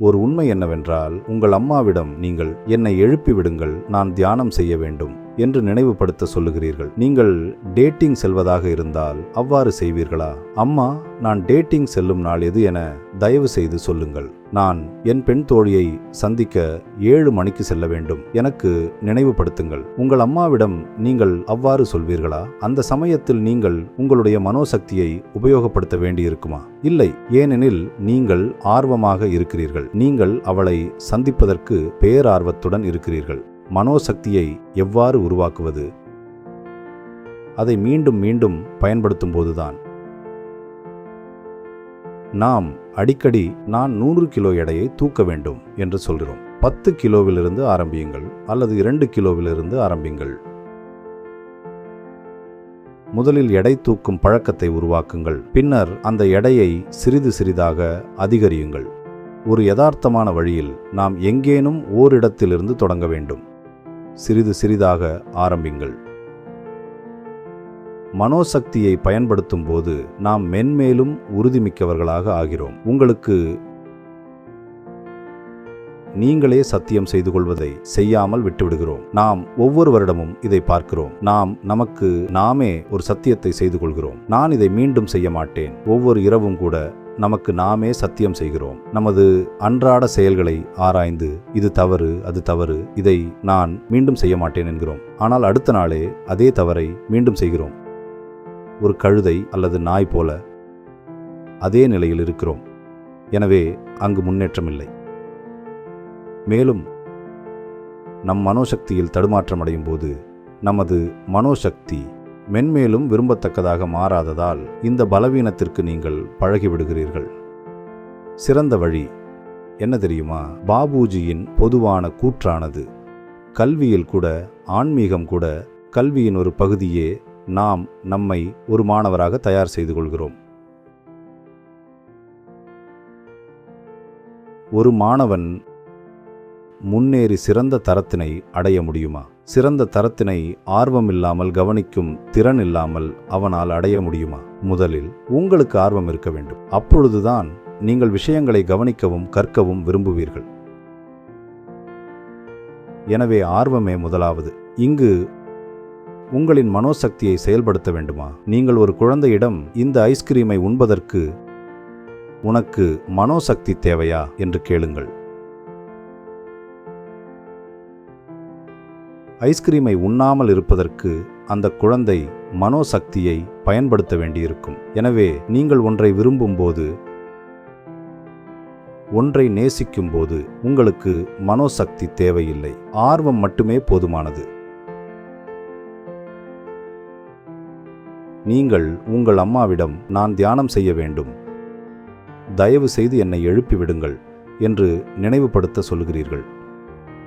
ஒரு உண்மை என்னவென்றால் உங்கள் அம்மாவிடம் நீங்கள் என்னை எழுப்பி விடுங்கள் நான் தியானம் செய்ய வேண்டும். என்று நினைவுபடுத்த சொல்லுகிறீர்கள். நீங்கள் டேட்டிங் செல்வதாக இருந்தால் அவ்வாறு செய்வீர்களா? அம்மா நான் டேட்டிங் செல்லும் நாள் எது என தயவு செய்து சொல்லுங்கள். நான் என் பெண் தோழியை சந்திக்க ஏழு மணிக்கு செல்ல வேண்டும். எனக்கு நினைவுபடுத்துங்கள். உங்கள் அம்மாவிடம் நீங்கள் அவ்வாறு சொல்வீர்களா? அந்த சமயத்தில் நீங்கள் உங்களுடைய மனோசக்தியை உபயோகப்படுத்த வேண்டியிருக்குமா? இல்லை. ஏனெனில் நீங்கள் ஆர்வமாக இருக்கிறீர்கள். நீங்கள் அவளை சந்திப்பதற்கு பேரார்வத்துடன் இருக்கிறீர்கள். மனோசக்தியை எவ்வாறு உருவாக்குவது? அதை மீண்டும் மீண்டும் பயன்படுத்தும் போதுதான். நாம் அடிக்கடி நான் நூறு கிலோ எடையை தூக்க வேண்டும் என்று சொல்கிறோம். பத்து கிலோவிலிருந்து ஆரம்பியுங்கள் அல்லது இரண்டு கிலோவிலிருந்து ஆரம்பியுங்கள். முதலில் எடை தூக்கும் பழக்கத்தை உருவாக்குங்கள். பின்னர் அந்த எடையை சிறிது சிறிதாக அதிகரியுங்கள். ஒரு யதார்த்தமான வழியில் நாம் எங்கேனும் ஓரிடத்திலிருந்து தொடங்க வேண்டும். சிறிது சிறிதாக ஆரம்பிங்கள். மனோசக்தியை பயன்படுத்தும் போது நாம் மென்மேலும் உறுதிமிக்கவர்களாக ஆகிறோம். உங்களுக்கு நீங்களே சத்தியம் செய்து கொள்வதை செய்யாமல் விட்டுவிடுகிறோம். நாம் ஒவ்வொரு வருடமும் இதை பார்க்கிறோம். நாம் நமக்கு நாமே ஒரு சத்தியத்தை செய்து கொள்கிறோம். நான் இதை மீண்டும் செய்ய மாட்டேன். ஒவ்வொரு இரவும் கூட நமக்கு நாமே சத்தியம் செய்கிறோம். நமது அன்றாட செயல்களை ஆராய்ந்து இது தவறு அது தவறு இதை நான் மீண்டும் செய்ய மாட்டேன் என்கிறோம். ஆனால் அடுத்த நாளே அதே தவறை மீண்டும் செய்கிறோம். ஒரு கழுதை அல்லது நாய் போல அதே நிலையில் இருக்கிறோம். எனவே அங்கு முன்னேற்றம் இல்லை மேலும் நம் மனோசக்தியில் தடுமாற்றம் அடையும் போது நமது மனோசக்தி மென்மேலும் விரும்பத்தக்கதாக மாறாததால் இந்த பலவீனத்திற்கு நீங்கள் பழகிவிடுகிறீர்கள். சிறந்த வழி. என்ன தெரியுமா? பாபுஜியின் பொதுவான கூற்றானது. கல்வியில் கூட ஆன்மீகம் கூட கல்வியின் ஒரு பகுதியே நாம் நம்மை ஒரு மாணவராக தயார் செய்து கொள்கிறோம். ஒரு மாணவன் முன்னேறி சிறந்த தரத்தினை அடைய முடியுமா? சிறந்த தரத்தினை ஆர்வமில்லாமல் கவனிக்கும் திறன் இல்லாமல் அவனால் அடைய முடியுமா? முதலில் உங்களுக்கு ஆர்வம் இருக்க வேண்டும். அப்பொழுதுதான் நீங்கள் விஷயங்களை கவனிக்கவும் கற்கவும் விரும்புவீர்கள். எனவே ஆர்வமே முதலாவது. இங்கு உங்களின் மனோசக்தியை செயல்படுத்த வேண்டுமா? நீங்கள் ஒரு குழந்தையிடம் இந்த ஐஸ்கிரீமை உண்பதற்கு உனக்கு மனோசக்தி தேவையா? என்று கேளுங்கள். ஐஸ்கிரீமை உண்ணாமல் இருப்பதற்கு அந்த குழந்தை மனோசக்தியை பயன்படுத்த வேண்டியிருக்கும். எனவே நீங்கள் ஒன்றை விரும்பும்போது ஒன்றை நேசிக்கும் போது உங்களுக்கு மனோசக்தி தேவையில்லை. ஆர்வம் மட்டுமே போதுமானது. நீங்கள் உங்கள் அம்மாவிடம் நான் தியானம் செய்ய வேண்டும். தயவு செய்து என்னை எழுப்பிவிடுங்கள் என்று நினைவுபடுத்த சொல்கிறீர்கள்.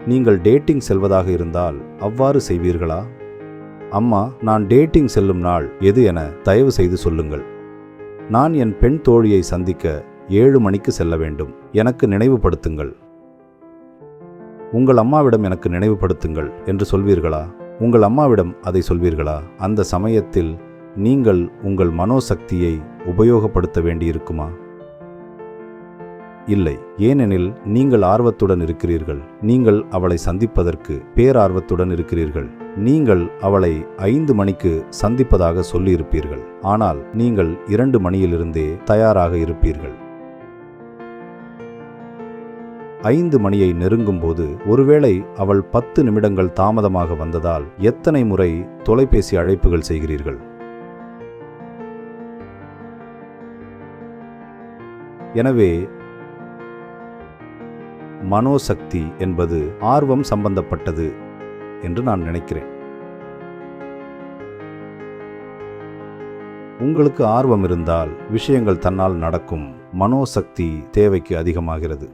நீங்கள் டேட்டிங் செல்வதாக இருந்தால் அவ்வாறு செய்வீர்களா? அம்மா நான் டேட்டிங் செல்லும் நாள் எது என தயவு செய்து சொல்லுங்கள். நான் என் பெண் தோழியை சந்திக்க ஏழு மணிக்கு செல்ல வேண்டும். எனக்கு நினைவுபடுத்துங்கள். உங்கள் அம்மாவிடம் எனக்கு நினைவுபடுத்துங்கள் என்று சொல்வீர்களா? உங்கள் அம்மாவிடம் அதை சொல்வீர்களா? அந்த சமயத்தில் நீங்கள் உங்கள் மனோசக்தியை உபயோகப்படுத்த வேண்டியிருக்குமா? இல்லை ஏனெனில் நீங்கள் ஆர்வத்துடன் இருக்கிறீர்கள். நீங்கள் அவளை சந்திப்பதற்கு பேரார்வத்துடன் இருக்கிறீர்கள். நீங்கள் அவளை ஐந்து மணிக்கு சந்திப்பதாக சொல்லியிருப்பீர்கள். ஆனால் நீங்கள் இரண்டு மணியிலிருந்தே தயாராக இருப்பீர்கள். ஐந்து மணியை நெருங்கும்போது ஒருவேளை அவள் பத்து நிமிடங்கள் தாமதமாக வந்ததால் எத்தனை முறை தொலைபேசி அழைப்புகள் செய்கிறீர்கள்? எனவே மனோசக்தி என்பது ஆர்வம் சம்பந்தப்பட்டது என்று நான் நினைக்கிறேன். உங்களுக்கு ஆர்வம் இருந்தால் விஷயங்கள் தன்னால் நடக்கும். மனோசக்தி தேவைக்கு அதிகமாகிறது.